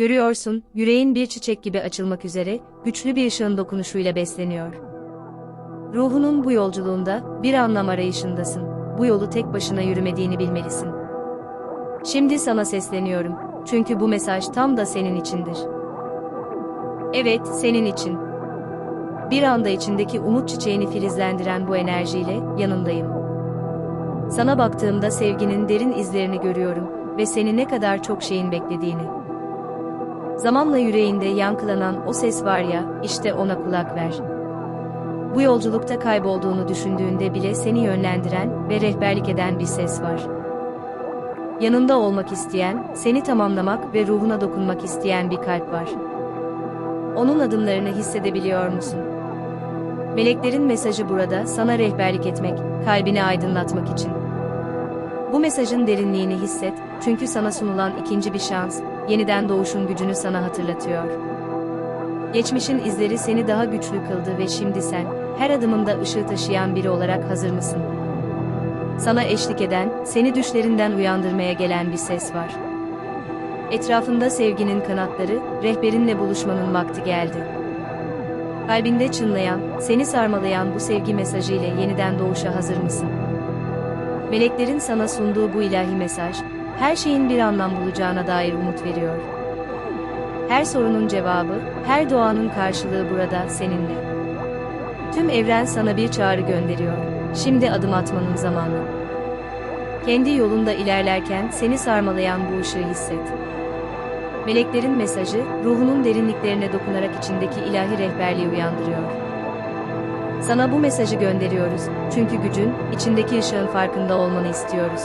Görüyorsun, yüreğin bir çiçek gibi açılmak üzere, güçlü bir ışığın dokunuşuyla besleniyor. Ruhunun bu yolculuğunda, bir anlam arayışındasın. Bu yolu tek başına yürümediğini bilmelisin. Şimdi sana sesleniyorum. Çünkü bu mesaj tam da senin içindir. Evet, senin için. Bir anda içindeki umut çiçeğini filizlendiren bu enerjiyle yanındayım. Sana baktığımda sevginin derin izlerini görüyorum ve seni ne kadar çok şeyin beklediğini. Zamanla yüreğinde yankılanan o ses var ya, işte ona kulak ver. Bu yolculukta kaybolduğunu düşündüğünde bile seni yönlendiren ve rehberlik eden bir ses var. Yanında olmak isteyen, seni tamamlamak ve ruhuna dokunmak isteyen bir kalp var. Onun adımlarını hissedebiliyor musun? Meleklerin mesajı burada sana rehberlik etmek, kalbini aydınlatmak için. Bu mesajın derinliğini hisset, çünkü sana sunulan ikinci bir şans, yeniden doğuşun gücünü sana hatırlatıyor. Geçmişin izleri seni daha güçlü kıldı ve şimdi sen, her adımında ışığı taşıyan biri olarak hazır mısın? Sana eşlik eden, seni düşlerinden uyandırmaya gelen bir ses var. Etrafında sevginin kanatları, rehberinle buluşmanın vakti geldi. Kalbinde çınlayan, seni sarmalayan bu sevgi mesajı ile yeniden doğuşa hazır mısın? Meleklerin sana sunduğu bu ilahi mesaj, her şeyin bir anlam bulacağına dair umut veriyor. Her sorunun cevabı, her duanın karşılığı burada seninle. Tüm evren sana bir çağrı gönderiyor. Şimdi adım atmanın zamanı. Kendi yolunda ilerlerken seni sarmalayan bu ışığı hisset. Meleklerin mesajı, ruhunun derinliklerine dokunarak içindeki ilahi rehberliği uyandırıyor. Sana bu mesajı gönderiyoruz, çünkü gücün, içindeki ışığın farkında olmanı istiyoruz.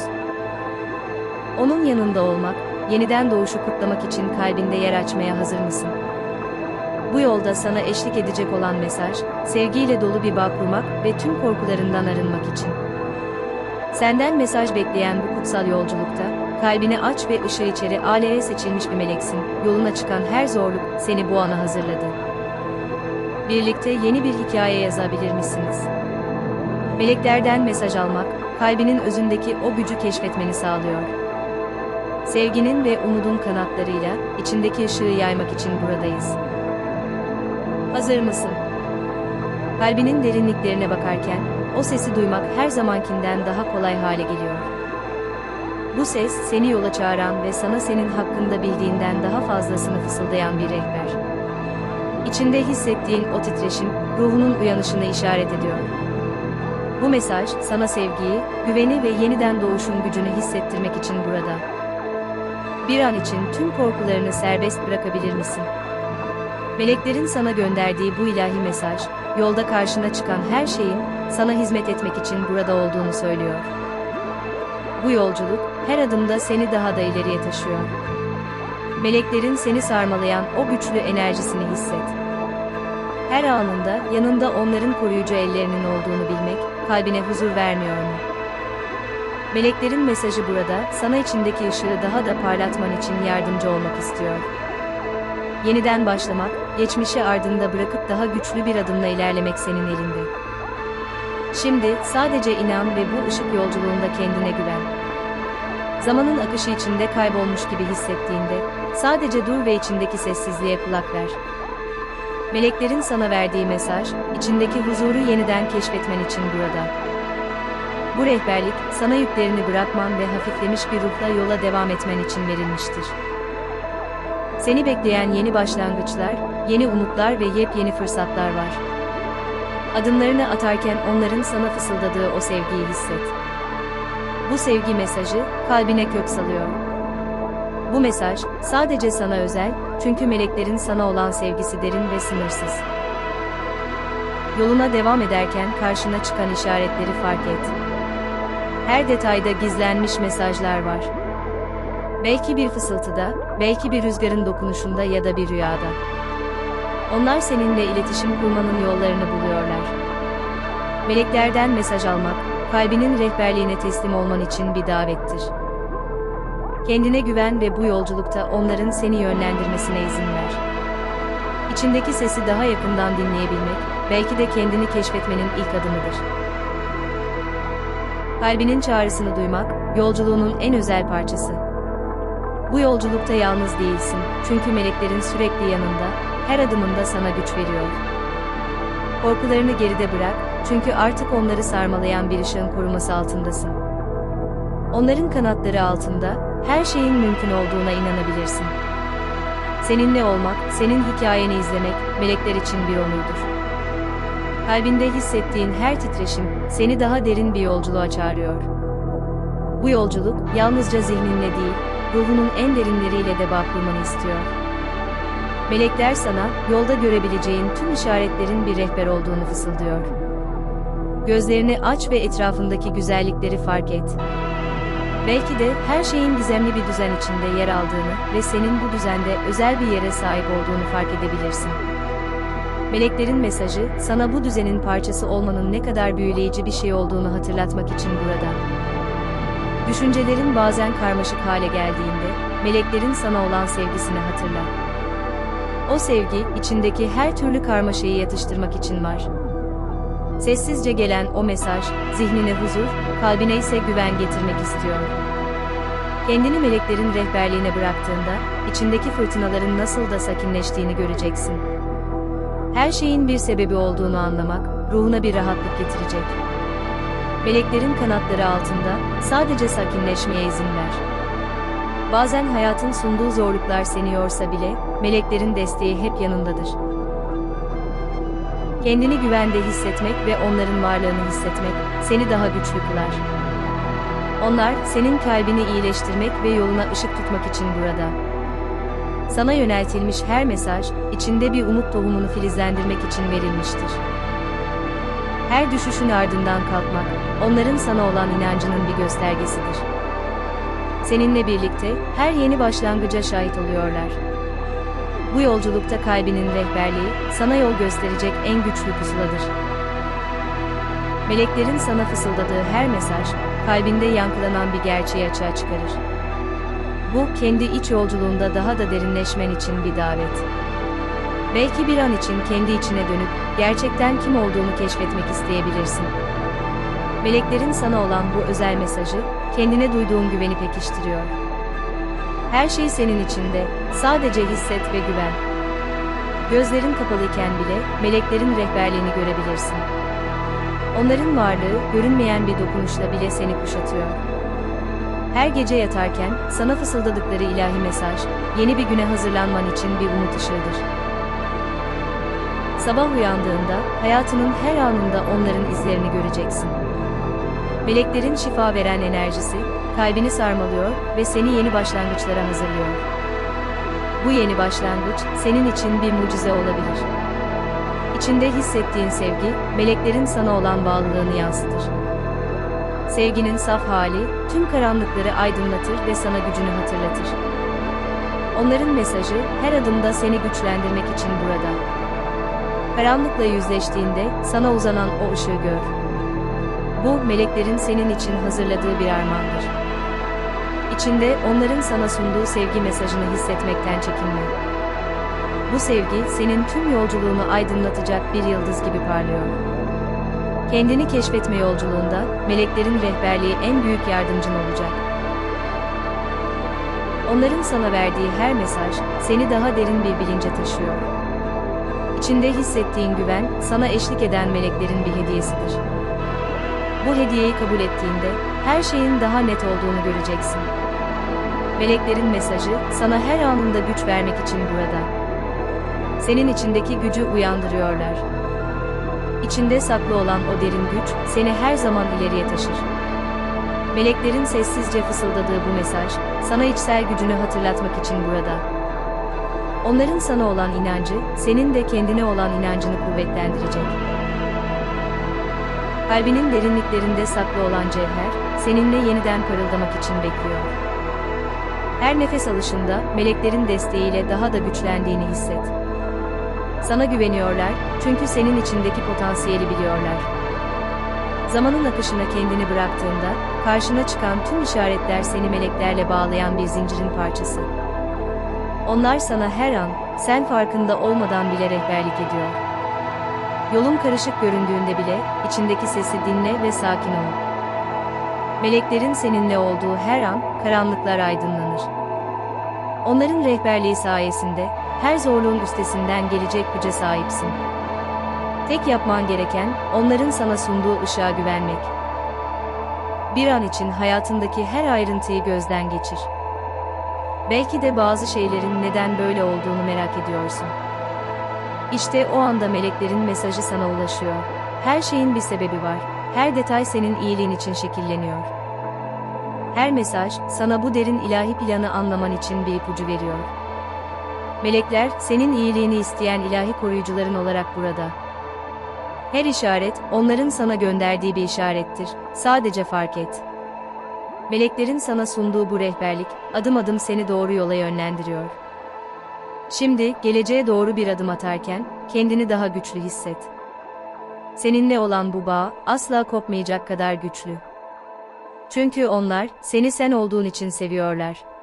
Onun yanında olmak, yeniden doğuşu kutlamak için kalbinde yer açmaya hazır mısın? Bu yolda sana eşlik edecek olan mesaj, sevgiyle dolu bir bağ kurmak ve tüm korkularından arınmak için. Senden mesaj bekleyen bu kutsal yolculukta, kalbini aç ve ışığı içeri aleye seçilmiş bir meleksin, yoluna çıkan her zorluk seni bu ana hazırladı. Birlikte yeni bir hikaye yazabilir misiniz? Meleklerden mesaj almak, kalbinin özündeki o gücü keşfetmeni sağlıyor. Sevginin ve umudun kanatlarıyla, içindeki ışığı yaymak için buradayız. Hazır mısın? Kalbinin derinliklerine bakarken, o sesi duymak her zamankinden daha kolay hale geliyor. Bu ses, seni yola çağıran ve sana senin hakkında bildiğinden daha fazlasını fısıldayan bir rehber. İçinde hissettiğin o titreşim, ruhunun uyanışını işaret ediyor. Bu mesaj, sana sevgiyi, güveni ve yeniden doğuşun gücünü hissettirmek için burada. Bir an için tüm korkularını serbest bırakabilir misin? Meleklerin sana gönderdiği bu ilahi mesaj, yolda karşına çıkan her şeyin, sana hizmet etmek için burada olduğunu söylüyor. Bu yolculuk, her adımda seni daha da ileriye taşıyor. Meleklerin seni sarmalayan o güçlü enerjisini hisset. Her anında yanında onların koruyucu ellerinin olduğunu bilmek, kalbine huzur vermiyor mu? Meleklerin mesajı burada, sana içindeki ışığı daha da parlatman için yardımcı olmak istiyor. Yeniden başlamak, geçmişi ardında bırakıp daha güçlü bir adımla ilerlemek senin elinde. Şimdi sadece inan ve bu ışık yolculuğunda kendine güven. Zamanın akışı içinde kaybolmuş gibi hissettiğinde, sadece dur ve içindeki sessizliğe kulak ver. Meleklerin sana verdiği mesaj, içindeki huzuru yeniden keşfetmen için burada. Bu rehberlik, sana yüklerini bırakman ve hafiflemiş bir ruhla yola devam etmen için verilmiştir. Seni bekleyen yeni başlangıçlar, yeni umutlar ve yepyeni fırsatlar var. Adımlarını atarken onların sana fısıldadığı o sevgiyi hisset. Bu sevgi mesajı, kalbine kök salıyor. Bu mesaj, sadece sana özel, çünkü meleklerin sana olan sevgisi derin ve sınırsız. Yoluna devam ederken karşına çıkan işaretleri fark et. Her detayda gizlenmiş mesajlar var. Belki bir fısıltıda, belki bir rüzgarın dokunuşunda ya da bir rüyada. Onlar seninle iletişim kurmanın yollarını buluyorlar. Meleklerden mesaj almak, kalbinin rehberliğine teslim olman için bir davettir. Kendine güven ve bu yolculukta onların seni yönlendirmesine izin ver. İçindeki sesi daha yakından dinleyebilmek, belki de kendini keşfetmenin ilk adımıdır. Kalbinin çağrısını duymak, yolculuğunun en özel parçası. Bu yolculukta yalnız değilsin, çünkü meleklerin sürekli yanında, her adımında sana güç veriyor. Korkularını geride bırak, çünkü artık onları sarmalayan bir ışığın koruması altındasın. Onların kanatları altında, her şeyin mümkün olduğuna inanabilirsin. Seninle olmak, senin hikayeni izlemek, melekler için bir onurdur. Kalbinde hissettiğin her titreşim, seni daha derin bir yolculuğa çağırıyor. Bu yolculuk, yalnızca zihninle değil, ruhunun en derinleriyle de bağ kurmanı istiyor. Melekler sana, yolda görebileceğin tüm işaretlerin bir rehber olduğunu fısıldıyor. Gözlerini aç ve etrafındaki güzellikleri fark et. Belki de her şeyin gizemli bir düzen içinde yer aldığını ve senin bu düzende özel bir yere sahip olduğunu fark edebilirsin. Meleklerin mesajı, sana bu düzenin parçası olmanın ne kadar büyüleyici bir şey olduğunu hatırlatmak için burada. Düşüncelerin bazen karmaşık hale geldiğinde, meleklerin sana olan sevgisini hatırla. O sevgi, içindeki her türlü karmaşayı yatıştırmak için var. Sessizce gelen o mesaj, zihnine huzur, kalbine ise güven getirmek istiyor. Kendini meleklerin rehberliğine bıraktığında, içindeki fırtınaların nasıl da sakinleştiğini göreceksin. Her şeyin bir sebebi olduğunu anlamak, ruhuna bir rahatlık getirecek. Meleklerin kanatları altında, sadece sakinleşmeye izin ver. Bazen hayatın sunduğu zorluklar seni yorsa bile, meleklerin desteği hep yanındadır. Kendini güvende hissetmek ve onların varlığını hissetmek, seni daha güçlü kılar. Onlar, senin kalbini iyileştirmek ve yoluna ışık tutmak için burada. Sana yöneltilmiş her mesaj, içinde bir umut tohumunu filizlendirmek için verilmiştir. Her düşüşün ardından kalkmak, onların sana olan inancının bir göstergesidir. Seninle birlikte, her yeni başlangıca şahit oluyorlar. Bu yolculukta kalbinin rehberliği, sana yol gösterecek en güçlü pusuladır. Meleklerin sana fısıldadığı her mesaj, kalbinde yankılanan bir gerçeği açığa çıkarır. Bu, kendi iç yolculuğunda daha da derinleşmen için bir davet. Belki bir an için kendi içine dönüp, gerçekten kim olduğunu keşfetmek isteyebilirsin. Meleklerin sana olan bu özel mesajı, kendine duyduğun güveni pekiştiriyor. Her şey senin içinde, sadece hisset ve güven. Gözlerin kapalıyken bile, meleklerin rehberliğini görebilirsin. Onların varlığı, görünmeyen bir dokunuşla bile seni kuşatıyor. Her gece yatarken, sana fısıldadıkları ilahi mesaj, yeni bir güne hazırlanman için bir umut ışığıdır. Sabah uyandığında, hayatının her anında onların izlerini göreceksin. Meleklerin şifa veren enerjisi, kalbini sarmalıyor ve seni yeni başlangıçlara hazırlıyor. Bu yeni başlangıç, senin için bir mucize olabilir. İçinde hissettiğin sevgi, meleklerin sana olan bağlılığını yansıtır. Sevginin saf hali, tüm karanlıkları aydınlatır ve sana gücünü hatırlatır. Onların mesajı, her adımda seni güçlendirmek için burada. Karanlıkla yüzleştiğinde, sana uzanan o ışığı gör. Bu, meleklerin senin için hazırladığı bir armağandır. İçinde onların sana sunduğu sevgi mesajını hissetmekten çekinme. Bu sevgi, senin tüm yolculuğunu aydınlatacak bir yıldız gibi parlıyor. Kendini keşfetme yolculuğunda, meleklerin rehberliği en büyük yardımcın olacak. Onların sana verdiği her mesaj, seni daha derin bir bilince taşıyor. İçinde hissettiğin güven, sana eşlik eden meleklerin bir hediyesidir. Bu hediyeyi kabul ettiğinde, her şeyin daha net olduğunu göreceksin. Meleklerin mesajı, sana her anında güç vermek için burada. Senin içindeki gücü uyandırıyorlar. İçinde saklı olan o derin güç, seni her zaman ileriye taşır. Meleklerin sessizce fısıldadığı bu mesaj, sana içsel gücünü hatırlatmak için burada. Onların sana olan inancı, senin de kendine olan inancını kuvvetlendirecek. Kalbinin derinliklerinde saklı olan cevher, seninle yeniden parıldamak için bekliyor. Her nefes alışında, meleklerin desteğiyle daha da güçlendiğini hisset. Sana güveniyorlar, çünkü senin içindeki potansiyeli biliyorlar. Zamanın akışına kendini bıraktığında, karşına çıkan tüm işaretler seni meleklerle bağlayan bir zincirin parçası. Onlar sana her an, sen farkında olmadan bile rehberlik ediyor. Yolun karışık göründüğünde bile, içindeki sesi dinle ve sakin ol. Meleklerin seninle olduğu her an, karanlıklar aydınlanır. Onların rehberliği sayesinde her zorluğun üstesinden gelecek güce sahipsin. Tek yapman gereken onların sana sunduğu ışığa güvenmek. Bir an için hayatındaki her ayrıntıyı gözden geçir. Belki de bazı şeylerin neden böyle olduğunu merak ediyorsun. İşte o anda meleklerin mesajı sana ulaşıyor. Her şeyin bir sebebi var. Her detay senin iyiliğin için şekilleniyor. Her mesaj, sana bu derin ilahi planı anlaman için bir ipucu veriyor. Melekler, senin iyiliğini isteyen ilahi koruyucuların olarak burada. Her işaret, onların sana gönderdiği bir işarettir. Sadece fark et. Meleklerin sana sunduğu bu rehberlik, adım adım seni doğru yola yönlendiriyor. Şimdi, geleceğe doğru bir adım atarken, kendini daha güçlü hisset. Seninle olan bu bağ, asla kopmayacak kadar güçlü. Çünkü onlar, seni sen olduğun için seviyorlar.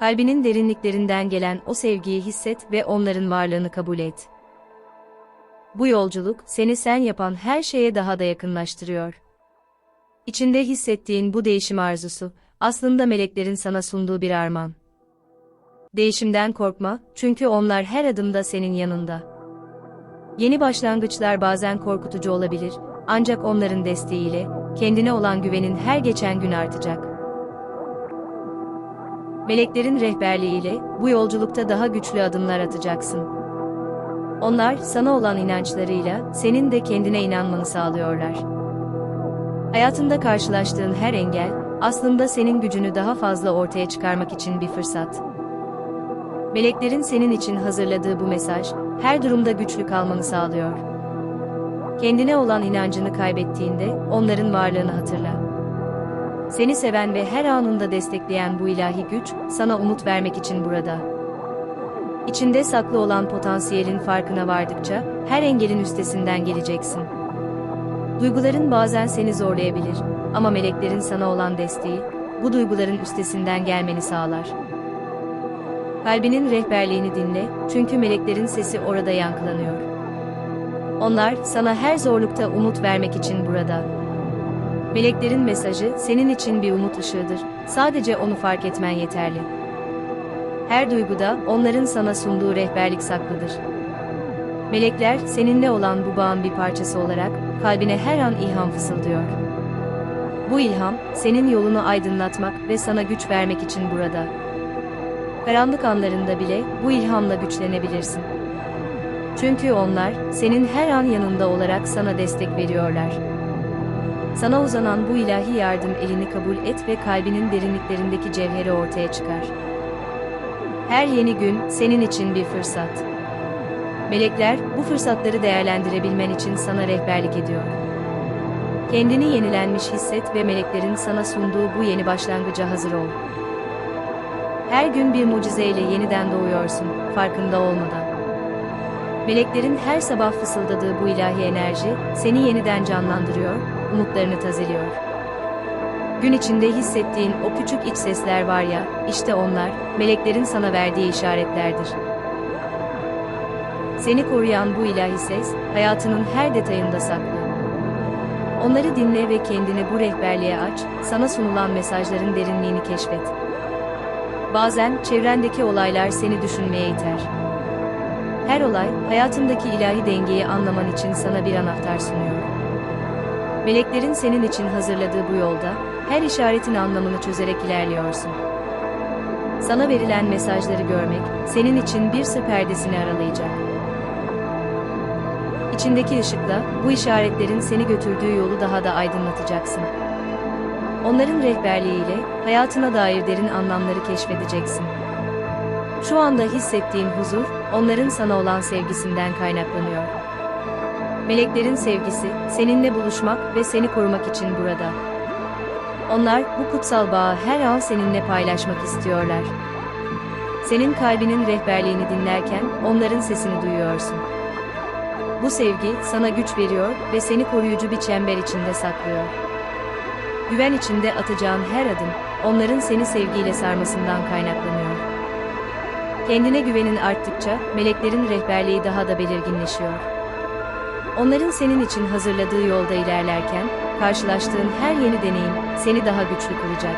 Kalbinin derinliklerinden gelen o sevgiyi hisset ve onların varlığını kabul et. Bu yolculuk, seni sen yapan her şeye daha da yakınlaştırıyor. İçinde hissettiğin bu değişim arzusu, aslında meleklerin sana sunduğu bir armağan. Değişimden korkma, çünkü onlar her adımda senin yanında. Yeni başlangıçlar bazen korkutucu olabilir, ancak onların desteğiyle, kendine olan güvenin her geçen gün artacak. Meleklerin rehberliğiyle, bu yolculukta daha güçlü adımlar atacaksın. Onlar, sana olan inançlarıyla, senin de kendine inanmanı sağlıyorlar. Hayatında karşılaştığın her engel, aslında senin gücünü daha fazla ortaya çıkarmak için bir fırsat. Meleklerin senin için hazırladığı bu mesaj, her durumda güçlü kalmanı sağlıyor. Kendine olan inancını kaybettiğinde, onların varlığını hatırla. Seni seven ve her anında destekleyen bu ilahi güç, sana umut vermek için burada. İçinde saklı olan potansiyelin farkına vardıkça, her engelin üstesinden geleceksin. Duyguların bazen seni zorlayabilir, ama meleklerin sana olan desteği, bu duyguların üstesinden gelmeni sağlar. Kalbinin rehberliğini dinle, çünkü meleklerin sesi orada yankılanıyor. Onlar, sana her zorlukta umut vermek için burada. Meleklerin mesajı, senin için bir umut ışığıdır, sadece onu fark etmen yeterli. Her duyguda, onların sana sunduğu rehberlik saklıdır. Melekler, seninle olan bu bağın bir parçası olarak, kalbine her an ilham fısıldıyor. Bu ilham, senin yolunu aydınlatmak ve sana güç vermek için burada. Karanlık anlarında bile, bu ilhamla güçlenebilirsin. Çünkü onlar, senin her an yanında olarak sana destek veriyorlar. Sana uzanan bu ilahi yardım elini kabul et ve kalbinin derinliklerindeki cevheri ortaya çıkar. Her yeni gün, senin için bir fırsat. Melekler, bu fırsatları değerlendirebilmen için sana rehberlik ediyor. Kendini yenilenmiş hisset ve meleklerin sana sunduğu bu yeni başlangıca hazır ol. Her gün bir mucizeyle yeniden doğuyorsun, farkında olmadan. Meleklerin her sabah fısıldadığı bu ilahi enerji, seni yeniden canlandırıyor, umutlarını tazeliyor. Gün içinde hissettiğin o küçük iç sesler var ya, işte onlar, meleklerin sana verdiği işaretlerdir. Seni koruyan bu ilahi ses, hayatının her detayında saklı. Onları dinle ve kendini bu rehberliğe aç, sana sunulan mesajların derinliğini keşfet. Bazen çevrendeki olaylar seni düşünmeye iter. Her olay, hayatındaki ilahi dengeyi anlaman için sana bir anahtar sunuyor. Meleklerin senin için hazırladığı bu yolda, her işaretin anlamını çözerek ilerliyorsun. Sana verilen mesajları görmek, senin için bir sır perdesini aralayacak. İçindeki ışıkla, bu işaretlerin seni götürdüğü yolu daha da aydınlatacaksın. Onların rehberliğiyle, hayatına dair derin anlamları keşfedeceksin. Şu anda hissettiğin huzur, onların sana olan sevgisinden kaynaklanıyor. Meleklerin sevgisi, seninle buluşmak ve seni korumak için burada. Onlar, bu kutsal bağı her an seninle paylaşmak istiyorlar. Senin kalbinin rehberliğini dinlerken, onların sesini duyuyorsun. Bu sevgi, sana güç veriyor ve seni koruyucu bir çember içinde saklıyor. Güven içinde atacağın her adım, onların seni sevgiyle sarmasından kaynaklanıyor. Kendine güvenin arttıkça, meleklerin rehberliği daha da belirginleşiyor. Onların senin için hazırladığı yolda ilerlerken, karşılaştığın her yeni deneyim, seni daha güçlü kılacak.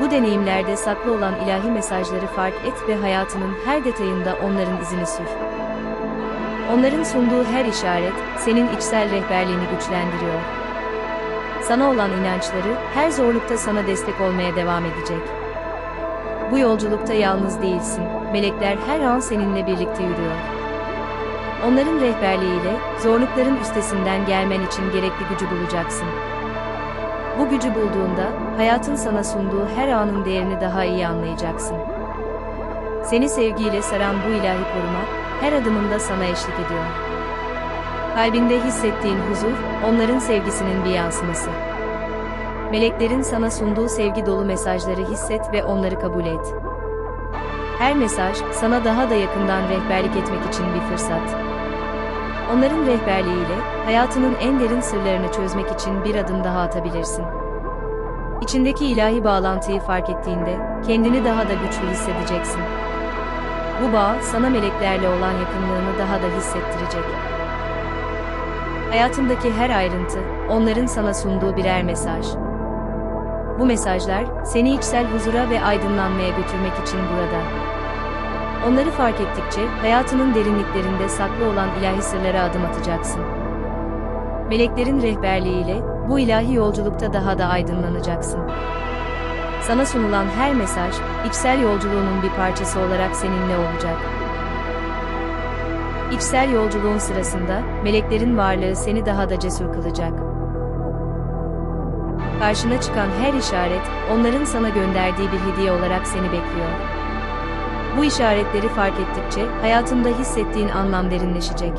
Bu deneyimlerde saklı olan ilahi mesajları fark et ve hayatının her detayında onların izini sür. Onların sunduğu her işaret, senin içsel rehberliğini güçlendiriyor. Sana olan inançları, her zorlukta sana destek olmaya devam edecek. Bu yolculukta yalnız değilsin, melekler her an seninle birlikte yürüyor. Onların rehberliğiyle, zorlukların üstesinden gelmen için gerekli gücü bulacaksın. Bu gücü bulduğunda, hayatın sana sunduğu her anın değerini daha iyi anlayacaksın. Seni sevgiyle saran bu ilahi koruma, her adımında sana eşlik ediyor. Kalbinde hissettiğin huzur, onların sevgisinin bir yansıması. Meleklerin sana sunduğu sevgi dolu mesajları hisset ve onları kabul et. Her mesaj, sana daha da yakından rehberlik etmek için bir fırsat. Onların rehberliğiyle, hayatının en derin sırlarını çözmek için bir adım daha atabilirsin. İçindeki ilahi bağlantıyı fark ettiğinde, kendini daha da güçlü hissedeceksin. Bu bağ, sana meleklerle olan yakınlığını daha da hissettirecek. Hayatındaki her ayrıntı, onların sana sunduğu birer mesaj. Bu mesajlar, seni içsel huzura ve aydınlanmaya götürmek için burada. Onları fark ettikçe, hayatının derinliklerinde saklı olan ilahi sırlara adım atacaksın. Meleklerin rehberliğiyle, bu ilahi yolculukta daha da aydınlanacaksın. Sana sunulan her mesaj, içsel yolculuğunun bir parçası olarak seninle olacak. İçsel yolculuğun sırasında, meleklerin varlığı seni daha da cesur kılacak. Karşına çıkan her işaret, onların sana gönderdiği bir hediye olarak seni bekliyor. Bu işaretleri fark ettikçe, hayatında hissettiğin anlam derinleşecek.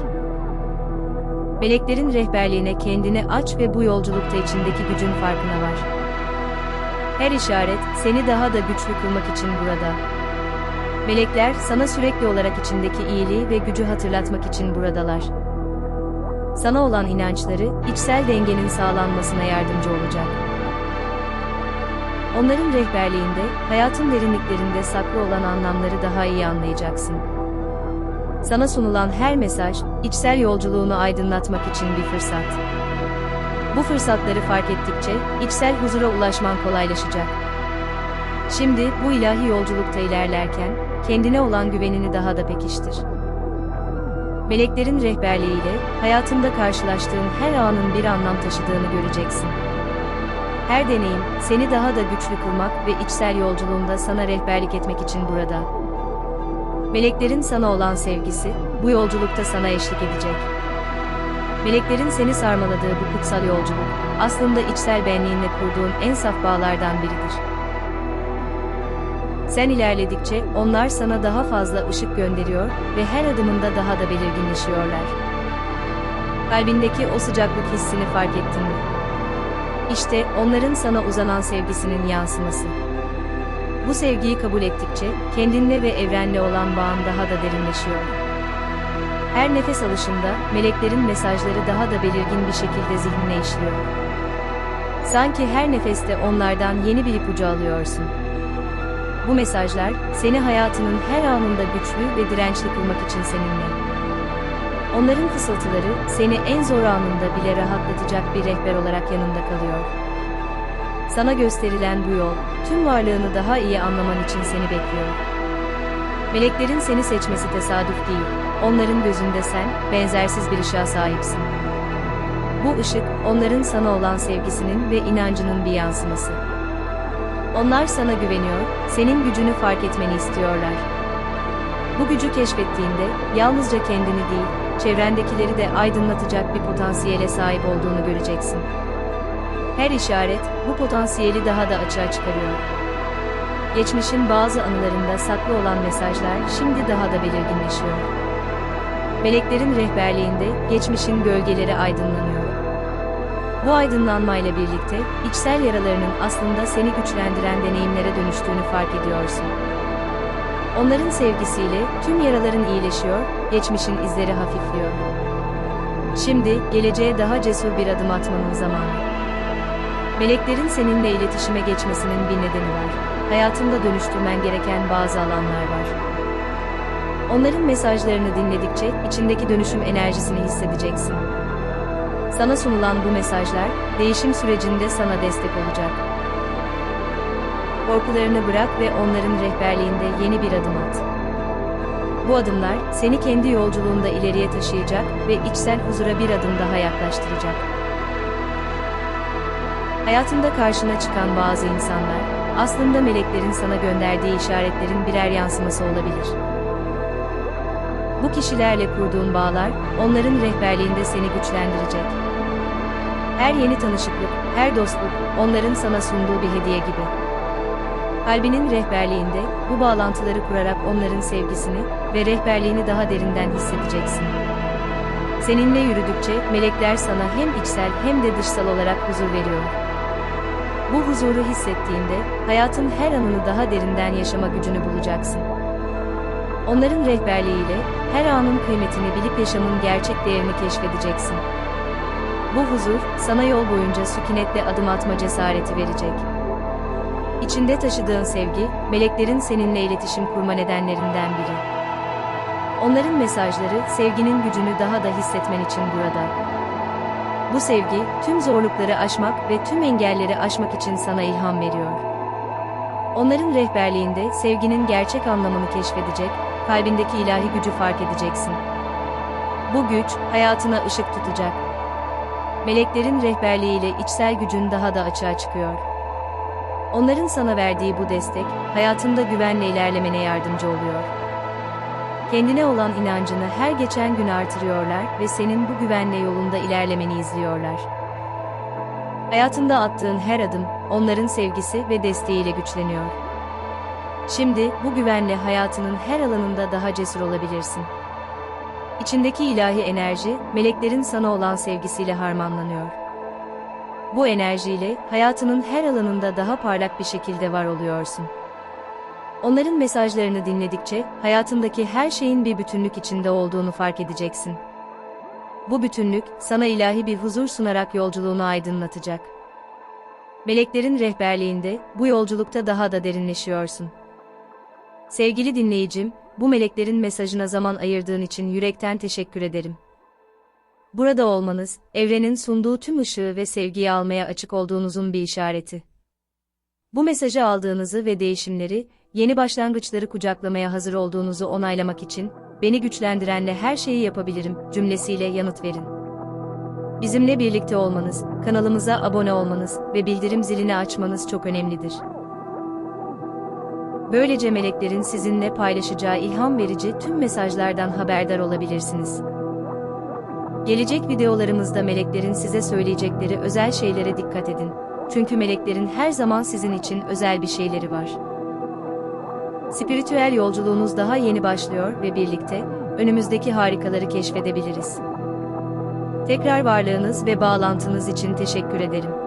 Meleklerin rehberliğine kendini aç ve bu yolculukta içindeki gücün farkına var. Her işaret, seni daha da güçlü kılmak için burada. Melekler, sana sürekli olarak içindeki iyiliği ve gücü hatırlatmak için buradalar. Sana olan inançları, içsel dengenin sağlanmasına yardımcı olacak. Onların rehberliğinde, hayatın derinliklerinde saklı olan anlamları daha iyi anlayacaksın. Sana sunulan her mesaj, içsel yolculuğunu aydınlatmak için bir fırsat. Bu fırsatları fark ettikçe, içsel huzura ulaşman kolaylaşacak. Şimdi, bu ilahi yolculukta ilerlerken, kendine olan güvenini daha da pekiştir. Meleklerin rehberliğiyle, hayatında karşılaştığın her anın bir anlam taşıdığını göreceksin. Her deneyim, seni daha da güçlü kılmak ve içsel yolculuğunda sana rehberlik etmek için burada. Meleklerin sana olan sevgisi, bu yolculukta sana eşlik edecek. Meleklerin seni sarmaladığı bu kutsal yolculuk, aslında içsel benliğinle kurduğun en saf bağlardan biridir. Sen ilerledikçe onlar sana daha fazla ışık gönderiyor ve her adımında daha da belirginleşiyorlar. Kalbindeki o sıcaklık hissini fark ettin mi? İşte onların sana uzanan sevgisinin yansıması. Bu sevgiyi kabul ettikçe kendinle ve evrenle olan bağın daha da derinleşiyor. Her nefes alışında meleklerin mesajları daha da belirgin bir şekilde zihnine işliyor. Sanki her nefeste onlardan yeni bir ipucu alıyorsun. Bu mesajlar seni hayatının her anında güçlü ve dirençli kılmak için seninle. Onların fısıltıları seni en zor anında bile rahatlatacak bir rehber olarak yanında kalıyor. Sana gösterilen bu yol, tüm varlığını daha iyi anlaman için seni bekliyor. Meleklerin seni seçmesi tesadüf değil, onların gözünde sen, benzersiz bir ışığa sahipsin. Bu ışık, onların sana olan sevgisinin ve inancının bir yansıması. Onlar sana güveniyor, senin gücünü fark etmeni istiyorlar. Bu gücü keşfettiğinde, yalnızca kendini değil, çevrendekileri de aydınlatacak bir potansiyele sahip olduğunu göreceksin. Her işaret, bu potansiyeli daha da açığa çıkarıyor. Geçmişin bazı anılarında saklı olan mesajlar şimdi daha da belirginleşiyor. Meleklerin rehberliğinde geçmişin gölgeleri aydınlanıyor. Bu aydınlanmayla birlikte içsel yaralarının aslında seni güçlendiren deneyimlere dönüştüğünü fark ediyorsun. Onların sevgisiyle tüm yaraların iyileşiyor, geçmişin izleri hafifliyor. Şimdi geleceğe daha cesur bir adım atmanın zamanı. Meleklerin seninle iletişime geçmesinin bir nedeni var. Hayatında dönüştürmen gereken bazı alanlar var. Onların mesajlarını dinledikçe içindeki dönüşüm enerjisini hissedeceksin. Sana sunulan bu mesajlar değişim sürecinde sana destek olacak. Korkularını bırak ve onların rehberliğinde yeni bir adım at. Bu adımlar seni kendi yolculuğunda ileriye taşıyacak ve içsel huzura bir adım daha yaklaştıracak. Hayatında karşına çıkan bazı insanlar, aslında meleklerin sana gönderdiği işaretlerin birer yansıması olabilir. Bu kişilerle kurduğun bağlar, onların rehberliğinde seni güçlendirecek. Her yeni tanışıklık, her dostluk, onların sana sunduğu bir hediye gibi. Kalbinin rehberliğinde, bu bağlantıları kurarak onların sevgisini ve rehberliğini daha derinden hissedeceksin. Seninle yürüdükçe, melekler sana hem içsel hem de dışsal olarak huzur veriyor. Bu huzuru hissettiğinde, hayatın her anını daha derinden yaşama gücünü bulacaksın. Onların rehberliğiyle, her anın kıymetini bilip yaşamın gerçek değerini keşfedeceksin. Bu huzur, sana yol boyunca sükunetle adım atma cesareti verecek. İçinde taşıdığın sevgi, meleklerin seninle iletişim kurma nedenlerinden biri. Onların mesajları, sevginin gücünü daha da hissetmen için burada. Bu sevgi, tüm zorlukları aşmak ve tüm engelleri aşmak için sana ilham veriyor. Onların rehberliğinde sevginin gerçek anlamını keşfedecek, kalbindeki ilahi gücü fark edeceksin. Bu güç, hayatına ışık tutacak. Meleklerin rehberliğiyle içsel gücün daha da açığa çıkıyor. Onların sana verdiği bu destek, hayatında güvenle ilerlemene yardımcı oluyor. Kendine olan inancını her geçen gün artırıyorlar ve senin bu güvenle yolunda ilerlemeni izliyorlar. Hayatında attığın her adım, onların sevgisi ve desteğiyle güçleniyor. Şimdi, bu güvenle hayatının her alanında daha cesur olabilirsin. İçindeki ilahi enerji, meleklerin sana olan sevgisiyle harmanlanıyor. Bu enerjiyle, hayatının her alanında daha parlak bir şekilde var oluyorsun. Onların mesajlarını dinledikçe, hayatındaki her şeyin bir bütünlük içinde olduğunu fark edeceksin. Bu bütünlük, sana ilahi bir huzur sunarak yolculuğunu aydınlatacak. Meleklerin rehberliğinde, bu yolculukta daha da derinleşiyorsun. Sevgili dinleyicim, bu meleklerin mesajına zaman ayırdığın için yürekten teşekkür ederim. Burada olmanız, evrenin sunduğu tüm ışığı ve sevgiyi almaya açık olduğunuzun bir işareti. Bu mesajı aldığınızı ve değişimleri, yeni başlangıçları kucaklamaya hazır olduğunuzu onaylamak için, beni güçlendirenle her şeyi yapabilirim cümlesiyle yanıt verin. Bizimle birlikte olmanız, kanalımıza abone olmanız ve bildirim zilini açmanız çok önemlidir. Böylece meleklerin sizinle paylaşacağı ilham verici tüm mesajlardan haberdar olabilirsiniz. Gelecek videolarımızda meleklerin size söyleyecekleri özel şeylere dikkat edin. Çünkü meleklerin her zaman sizin için özel bir şeyleri var. Spiritüel yolculuğunuz daha yeni başlıyor ve birlikte önümüzdeki harikaları keşfedebiliriz. Tekrar varlığınız ve bağlantınız için teşekkür ederim.